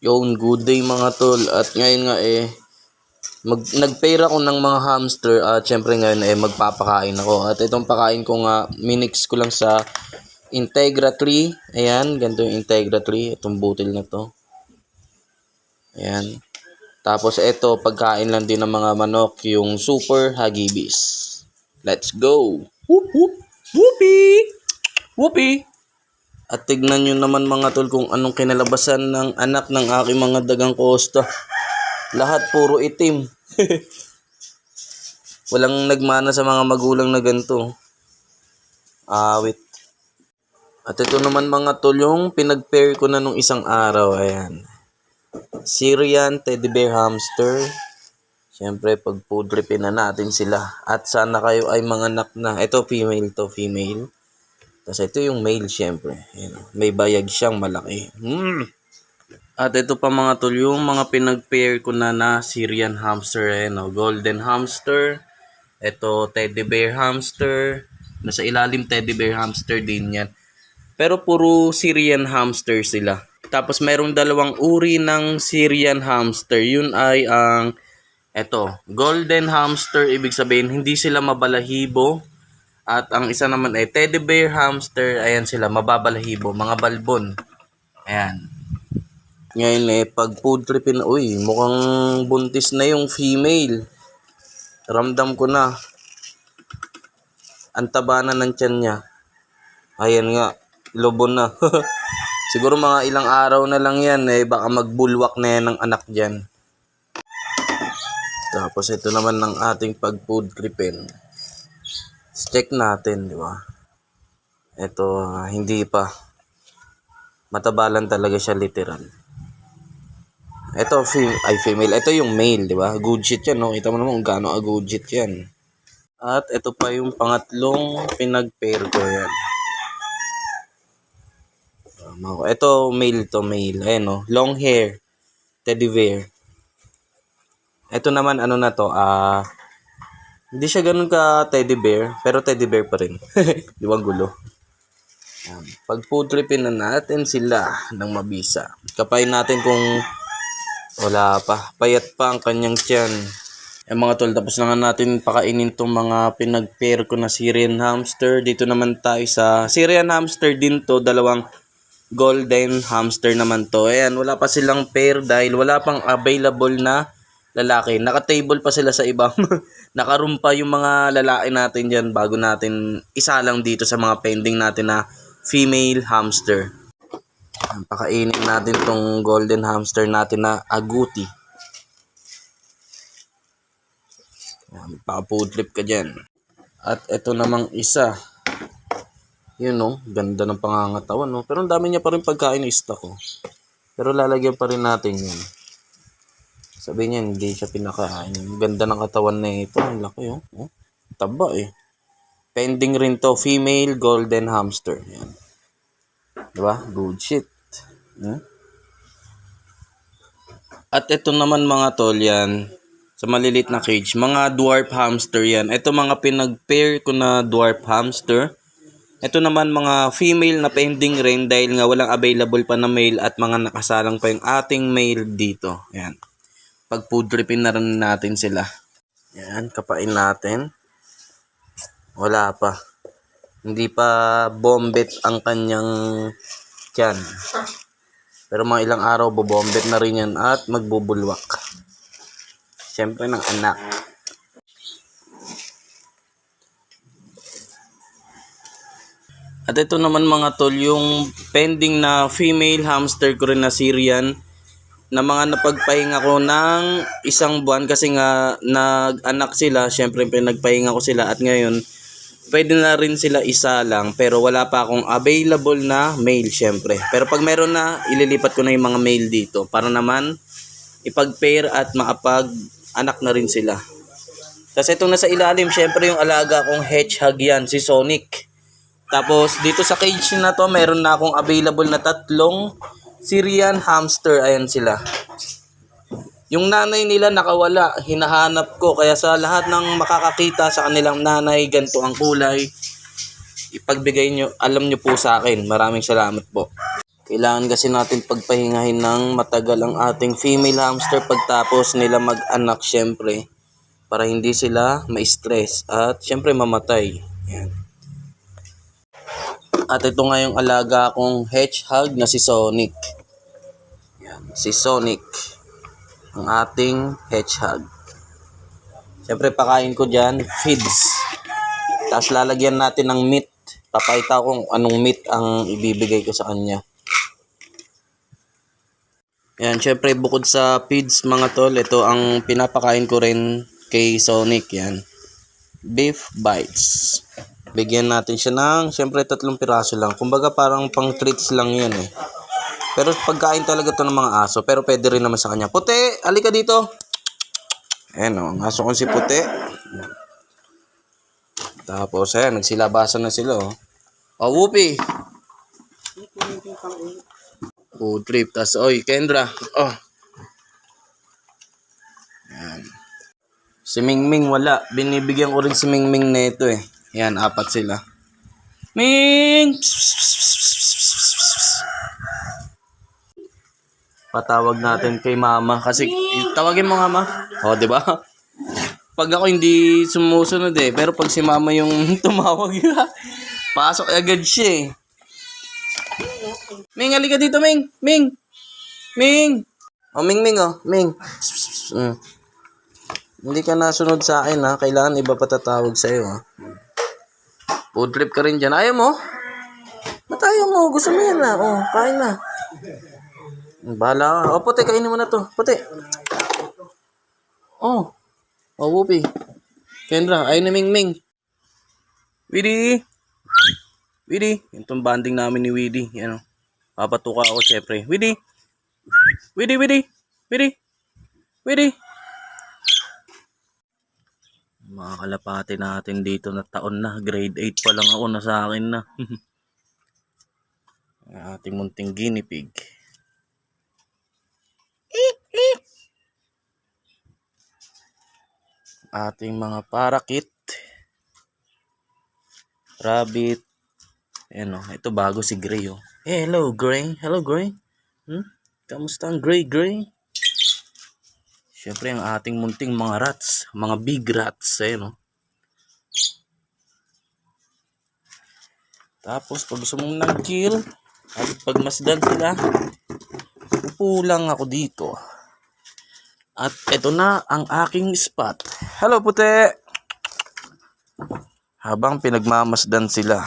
Yung good day mga tol. At ngayon nga eh, mag, nag-pair ako ng mga hamster at syempre ngayon eh magpapakain ako. At itong pakain ko nga, minix ko lang sa Integra 3. Ayan, ganito yung Integra 3. Itong butil na to. Ayan. Tapos ito, pagkain lang din ng mga manok, yung Super Hagibis. Let's go! Whoop whoop! Whoopee! Whoopee! At tignan nyo naman mga tol kung anong kinalabasan ng anak ng aking mga dagang kosta. Lahat puro itim. Walang nagmana sa mga magulang na ganito. Awit. At ito naman mga tol yung pinag-pair ko na nung isang araw. Ayan. Syrian Teddy Bear Hamster. Siyempre, pag food na natin sila. At sana kayo ay mga anak na. Ito, female to, female. Tapos ito yung male, siyempre. Ayan, may bayag siyang malaki. Mm. At ito pa mga tol, yung mga pinag-pair ko na na Syrian hamster. Ayan, oh. golden hamster. Ito, teddy bear hamster. Nasa ilalim teddy bear hamster din yan. Pero puro Syrian hamster sila. Tapos merong dalawang uri ng Syrian hamster. Yun ay ang eto, golden hamster ibig sabihin hindi sila mabalahibo. At ang isa naman ay teddy bear hamster, ayan sila mababalahibo, mga balbon. Ayan. Ngayon eh pag food tripin, uy, mukhang buntis na yung female. Ramdam ko na. Ang taba na ng tiyan niya. Ayan nga, lubon na. Siguro mga ilang araw na lang yan eh, baka magbulwak na yan ng anak dyan. Tapos ito naman ng ating pag food tripin. Check natin, di ba? Ito, hindi pa. Matabalan talaga siya literal. Ito, fem- ay female. Ito yung male, di ba? Good shit yan, no? Kita mo naman kung gaano good shit yan. At ito pa yung pangatlong pinag-pair ko yan. Ito, male to male. Ayan, no? Long hair. Teddy bear. Ito naman, ano na to, ah... hindi siya ganun ka teddy bear, pero teddy bear pa rin. Di ba gulo? Yan. Pag food tripin na natin sila ng mabisa. Kapain natin kung wala pa. Payat pa ang kanyang tiyan. Eh mga tol, tapos na nga natin pakainin tong mga pinag-pair ko na Syrian hamster. Dito naman tayo sa Syrian hamster din to, dalawang golden hamster naman to. Ayan, wala pa silang pair dahil wala pang available na lalaki. Naka-table pa sila sa ibang. Nakaroom pa yung mga lalaki natin dyan bago natin isa lang dito sa mga pending natin na female hamster. Pakainin natin tong golden hamster natin na aguti. Ayan, Paka-food trip ka dyan. At ito namang isa. Yun no, ganda ng pangangatawan no. Pero ang dami niya pa rin pagkain na ko. Pero lalagyan pa rin natin yun. Sabi niya, hindi siya pinakain. Ang ganda ng katawan na ito. Ang laki oh. oh. Taba eh. Pending rin to, female golden hamster. Yan. Diba? Good shit. Hmm? At ito naman mga tol yan, sa malilit na cage, mga dwarf hamster yan. Ito mga pinag-pair ko na dwarf hamster. Ito naman mga female na pending rin dahil nga walang available pa na male at mga nakasalang pa yung ating male dito. Yan. Pag food tripin na rin natin sila. Yan, kapain natin. Wala pa. Hindi pa bombet ang kanyang tiyan. Pero mga ilang araw, bobombet na rin yan at magbubulwak. Siyempre ng anak. At ito naman mga tol, yung pending na female hamster ko rin na Syrian na mga napagpahinga ko ng isang buwan kasi nga nag-anak sila, syempre pinagpahinga ko sila at ngayon pwede na rin sila isa lang pero wala pa akong available na male syempre. Pero pag meron na, ililipat ko na yung mga male dito para naman ipag-pair at makapag-anak na rin sila. Kasi itong nasa ilalim, syempre yung alaga kong hedgehog yan, si Sonic. Tapos dito sa cage na to, meron na akong available na tatlong Syrian hamster. Ayan sila. Yung nanay nila nakawala, hinahanap ko. Kaya sa lahat ng makakakita sa kanilang nanay, ganito ang kulay, ipagbigay nyo, alam nyo po sa akin. Maraming salamat po. Kailangan kasi natin pagpahingahin ng matagal ang ating female hamster pagtapos nila mag-anak syempre. Para hindi sila ma-stress at syempre mamatay. Yan. At ito nga yung alaga kong hedgehog na si Sonic. Yan, si Sonic. Ang ating hedgehog. Siyempre pakain ko dyan, feeds. Tapos lalagyan natin ng meat. Papakita kung anong meat ang ibibigay ko sa kanya. Yan, syempre bukod sa feeds mga tol, ito ang pinapakain ko rin kay Sonic yan. Beef bites. Bigyan natin siya ng, syempre tatlong piraso lang. Kumbaga parang pang treats lang yan eh. Pero pagkain talaga to ng mga aso. Pero pwede rin naman sa kanya. Puti, alika dito. Ayan o, ang aso kong si Puti. Tapos ayan, nagsilabasan na sila oh. Oh, Whoopi. Food trip. Tas, oy, Kendra. Oh. Yan. Si Mingming wala. Binibigyan ko rin si Mingming nito eh. Yan, apat sila. Ming! Patawag natin kay mama. Kasi, tawagin mo nga ma. O, di ba? Pag ako hindi sumusunod eh. Pero pag si mama yung tumawag, pasok agad siya eh. Ming, halika dito, Ming. Ming. Ming. Oh, Ming, Ming, oh. Ming. Mm. Hindi ka nasunod sa akin, ha. Kailangan iba pa tatawag sa'yo, ha. Food trip ka rin dyan. Ayaw mo? Ba't ayaw mo? Gusto mo yan, ha. Oh, kain na. Bahala ka. Oh, puti, kainin mo na to. Puti. Oh. Oh, Whoopi. Kendra, ayun na Ming Ming. Widi. Widi. Yung tong banding namin ni Widi. Yan o. Papatuka ako syempre. Widi. Widi, Widi. Widi. Widi. Mga kalapati natin dito na taon na. Grade 8 pa lang ako na sa akin na. Ating munting guinea pig. Ating mga parakit. Rabbit. Ayan o, ito bago si Gray o. Eh, hello Gray. Hello Gray. Hmm? Kamusta ang Gray Gray? Siyempre ang ating munting mga rats. Mga big rats. Ayan o. Tapos pag gusto mong nag-chill, at pagmasdan sila, upo lang ako dito. At ito na ang aking spot. Hello puti! Habang pinagmamasdan sila,